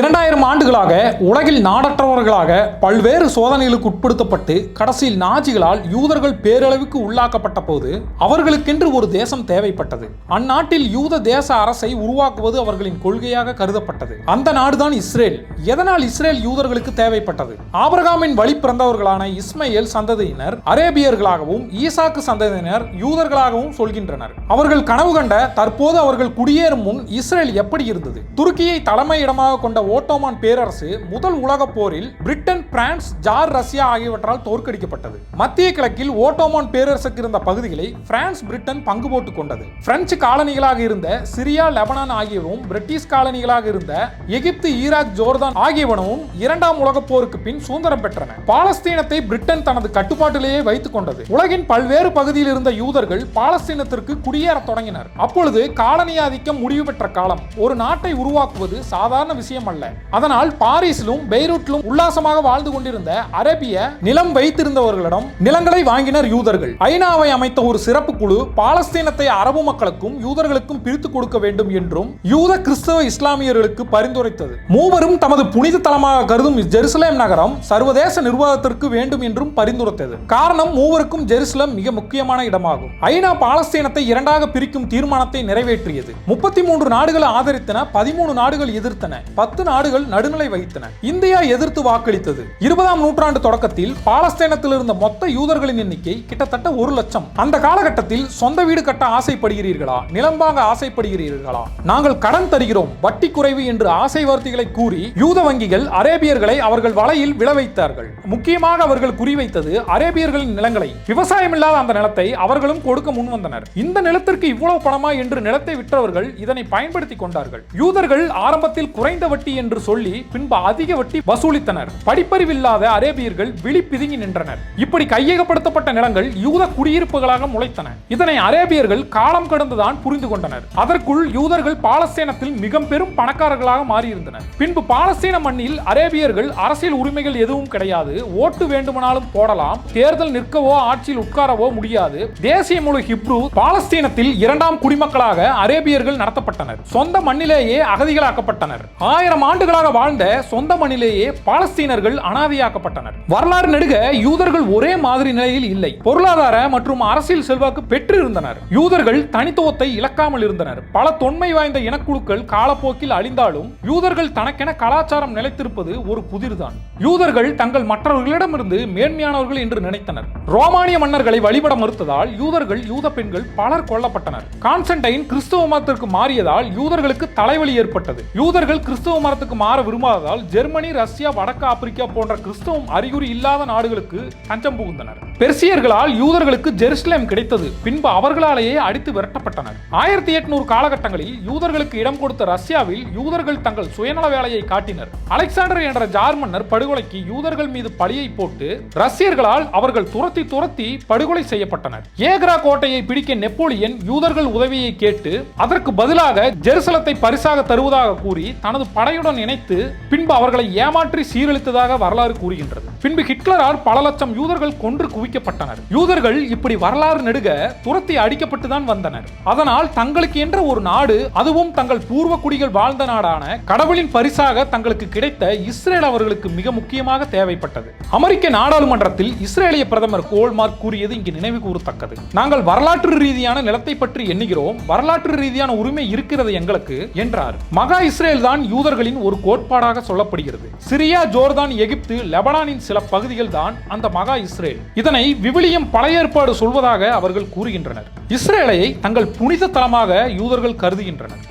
இரண்டாயிரம் ஆண்டுகளாக உலகில் நாடற்றவர்களாக பல்வேறு சோதனைகளுக்கு உட்படுத்தப்பட்டு கடைசியில் நாஜிகளால் யூதர்கள் பேரளவுக்கு உள்ளாக்கப்பட்ட போது அவர்களுக்கென்று ஒரு தேசம் தேவைப்பட்டது. அந்நாட்டில் யூத தேச அரசை உருவாக்குவது அவர்களின் கொள்கையாக கருதப்பட்டது. அந்த நாடுதான் இஸ்ரேல். எதனால் இஸ்ரேல் யூதர்களுக்கு தேவைப்பட்டது? ஆபிரகாமின் வழி பிறந்தவர்களான இஸ்மையேல் சந்ததியினர் அரேபியர்களாகவும் ஈசாக்கு சந்ததியினர் யூதர்களாகவும் சொல்கின்றனர். அவர்கள் கனவு கண்ட தற்போது அவர்கள் குடியேறும் முன் இஸ்ரேல் எப்படி இருந்தது? துருக்கியை தலைமையிடமாக கொண்ட ஓட்டோமான் பேரரசு முதல் உலகப் போரில் பிரிட்டன் பிரான்ஸ் ஜார் ரஷ்யா ஆகியவற்றால் தோற்கடிக்கப்பட்டது. மத்திய கிழக்கில் ஓட்டோமான் பேரரசுக்கு இருந்த பகுதிகளை பிரான்ஸ் பிரிட்டன் பங்கு போட்டுக் கொண்டது. பிரெஞ்சு காலனிகளாக இருந்த சிரியா லெபனான் ஆகியவும் பிரிட்டிஷ் காலனிகளாக இருந்த எகிப்து ஈராக் ஜோர்தான் ஆகியவனவும் இரண்டாம் உலகப் போருக்கு பின் சுதந்திரம் பெற்றன. பாலஸ்தீனத்தை பிரிட்டன் தனது கட்டுப்பாட்டிலேயே வைத்துக் கொண்டது. உலகின் பல்வேறு பகுதியில் இருந்த யூதர்கள் பாலஸ்தீனத்திற்கு குடியேற தொடங்கினர். அப்பொழுது காலனி ஆதிக்கம் முடிவு பெற்ற காலம். ஒரு நாட்டை உருவாக்குவது சாதாரண விஷயம் அல்ல அதனால் பாரிஸிலும் பெய்ரூட்டிலும் உல்லாசமாக வாழ்ந்து கொண்டிருந்த அரேபிய நிலம் வைத்திருந்தவர்களிடம் நிலங்களை வாங்கினர் யூதர்கள். ஐநாவை அமைத்த ஒரு சிறப்பு குழு பாலஸ்தீனத்தை அரபு மக்களுக்கும் யூதர்களுக்கும் பிரித்து கொடுக்க வேண்டும் என்றும் யூத கிறிஸ்தவ இஸ்லாமியர்களுக்கு பரிந்துரைத்தது. மூவரும் தமது புனித தலமாக கருதும் ஜெருசலேம் நகரம் சர்வதேச நிர்வாகத்திற்கு வேண்டும் என்றும் பரிந்துரைத்தது. காரணம் மூவருக்கும் ஜெருசலம் மிக முக்கியமான இடமாகும். ஐநா பாலஸ்தீனத்தை இரண்டாக பிரிக்கும் தீர்மானத்தை நிறைவேற்றியது. முப்பத்தி மூன்று நாடுகள் ஆதரித்தன பதிமூணு நாடுகள் எதிர்த்தன பத்து நாடுகள் நடுநிலை வகித்தன. இந்தியா எதிர்த்து வாக்களித்தது. இருபதாம் நூற்றாண்டு தொடக்கத்தில் பாலஸ்தீனத்தில் இருந்த மொத்த யூதர்களின் எண்ணிக்கை கிட்டத்தட்ட ஒரு லட்சம். அந்த காலகட்டத்தில் சொந்த வீடு கட்ட ஆசைப்படுகிறீர்களா? நிலம் வாங்க ஆசைப்படுகிறீர்களா? நாங்கள் கடன் தருகிறோம் வட்டி குறைவு என்று ஆசை வார்த்தைகளை கூறி யூத வங்கிகள் அரேபியர்களை அவர்கள் வலையில் விழ வைத்தார்கள். முக்கியமாக அவர்கள் குறிவைத்தது அரேபியர்களின் நிலங்களை. விவசாயம் இல்லாத அந்த நிலத்தை அவர்களும் கொடுக்க முன்வந்தனர் இந்த நிலத்திற்கு இவ்வளவு பணமா என்று நிலத்தை விற்றவர்கள் இதனை பயன்படுத்தி கொண்டார்கள். யூதர்கள் ஆரம்பத்தில் குறைந்த வட்டி என்று சொல்லி பின்பு அதிக வட்டி வசூலித்தனர். படிப்பறிவில்லாத அரேபியர்கள் விழி பிதுங்கி நின்றனர். இப்படி கையகப்படுத்தப்பட்ட நிலங்கள் யூத குடியிருப்புகளாக முளைத்தன. இதனை அரேபியர்கள் காலம் கடந்துதான் புரிந்து கொண்டனர். அதற்குள் யூதர்கள் பாலஸ்தீனத்தில் மிக பெரும் பணக்காரர்களாக மாறியிருந்தனர். பின்பு பாலஸ்தீன மண்ணில் அரேபியர்கள் அரசியல் உரிமைகள் எதுவும் கிடையாது. ஓட்டு வேண்டுமானாலும் போடலாம். தேர்தல் நிற்கவோ ஆட்சியில் உட்காரவோ முடியாது. தேசிய மொழி ஹிப்ரு பாலஸ்தீனத்தில் இரண்டாம் குடிமக்களாக அரேபியர்கள் நடத்தப்பட்டனர். சொந்த மண்ணிலேயே அகதிகளாக்கப்பட்டனர். ஆயிரம் ஆண்டுகளாக வாழ்ந்த சொந்த மண்ணிலேயே பாலஸ்தீனர்கள் அனாதையாக்கப்பட்டனர். வரலாறு நெடுக யூதர்கள் ஒரே மாதிரி நிலையில் இல்லை. பொருளாதார மற்றும் அரசியல் செல்வாக்கு பெற்றிருந்தனர். யூதர்கள் தனித்துவத்தை இழக்காமல் இருந்தனர். பல தொன்மை வாய்ந்த இனக்குழுக்கள் காலப்போக்கில் அழிந்தாலும் யூதர்கள் தனக்கென கலாச்சாரம் நிலைத்திருப்பது ஒரு புதிர்தான். யூதர்கள் தங்கள் மற்றவர்களிடமிருந்து மேன்மையானவர்கள் என்று நினைத்தனர். ரோமானிய மன்னர்களை வழிபட மறுத்ததால் யூதர்கள் யூத பெண்கள் பலர் கொல்லப்பட்டனர். கான்ஸ்டன்டைன் கிறிஸ்தவ மதத்திற்கு மாறியதால் யூதர்களுக்கு தலைவலி ஏற்பட்டது. யூதர்கள் கிறிஸ்தவ மதத்துக்கு மாற விரும்பாததால் ஜெர்மனி ரஷ்யா வடக்கு ஆப்பிரிக்கா போன்ற கிறிஸ்தவம் அறிகுறி இல்லாத நாடுகளுக்கு தஞ்சம் புகுந்தனர். பெர்சியர்களால் யூதர்களுக்கு ஜெருசலேம் கிடைத்தது. பின்பு அவர்களாலேயே அடித்து விரட்டப்பட்டனர். ஆயிரத்தி எட்நூறு காலகட்டங்களில் யூதர்களுக்கு இடம் கொடுத்த ரஷ்யாவில் யூதர்கள் தங்கள் சுயநல வேலையை காட்டினர். அலெக்சாண்டர் என்ற ஜார் மன்னர் படுகொலைக்கு யூதர்கள் மீது பழியை போட்டு ரஷ்யர்களால் அவர்கள் துரத்தி துரத்தி படுகொலை செய்யப்பட்டனர். ஏக்ரா கோட்டையை பிடிக்க நெப்போலியன் யூதர்கள் உதவியை கேட்டு அதற்கு பதிலாக ஜெருசலத்தை பரிசாக தருவதாக கூறி தனது படையுடன் இணைத்து பின்பு அவர்களை ஏமாற்றி சீரழித்ததாக வரலாறு கூறுகின்றது. பின்பு ஹிட்லரால் பல லட்சம் யூதர்கள் கொன்று குவிக்கப்பட்டனர். யூதர்கள் இப்படி வரலாறு நெடுக துரத்தி அடிக்கப்பட்டு தான் வந்தனர். அதனால் தங்களுக்கு என்ற ஒரு நாடு அதுவும் தங்கள் பூர்வ குடிகள் வாழ்ந்த நாடான கடவுளின் பரிசாக தங்களுக்கு கிடைத்த இஸ்ரேல் அவர்களுக்கு மிக முக்கியமாக தேவைப்பட்டது. அமெரிக்க நாடாளுமன்றத்தில் இஸ்ரேலிய பிரதமர் கோல்மார்க் கூறியது இங்கு நினைவு கூறத்தக்கது நாங்கள் வரலாற்று ரீதியான நிலத்தை பற்றி எண்ணுகிறோம் வரலாற்று ரீதியான உரிமை இருக்கிறது எங்களுக்கு என்றார். மகா இஸ்ரேல் தான் யூதர்களின் ஒரு கோட்பாடாக சொல்லப்படுகிறது. சிரியா ஜோர்தான் எகிப்து லெபனானின் சில பகுதிகள் தான் அந்த மகா இஸ்ரேல். இதனை விவிலியம் பழைய ஏற்பாடு சொல்வதாக அவர்கள் கூறுகின்றனர். இஸ்ரேலை தங்கள் புனித தலமாக யூதர்கள் கருதுகின்றனர்.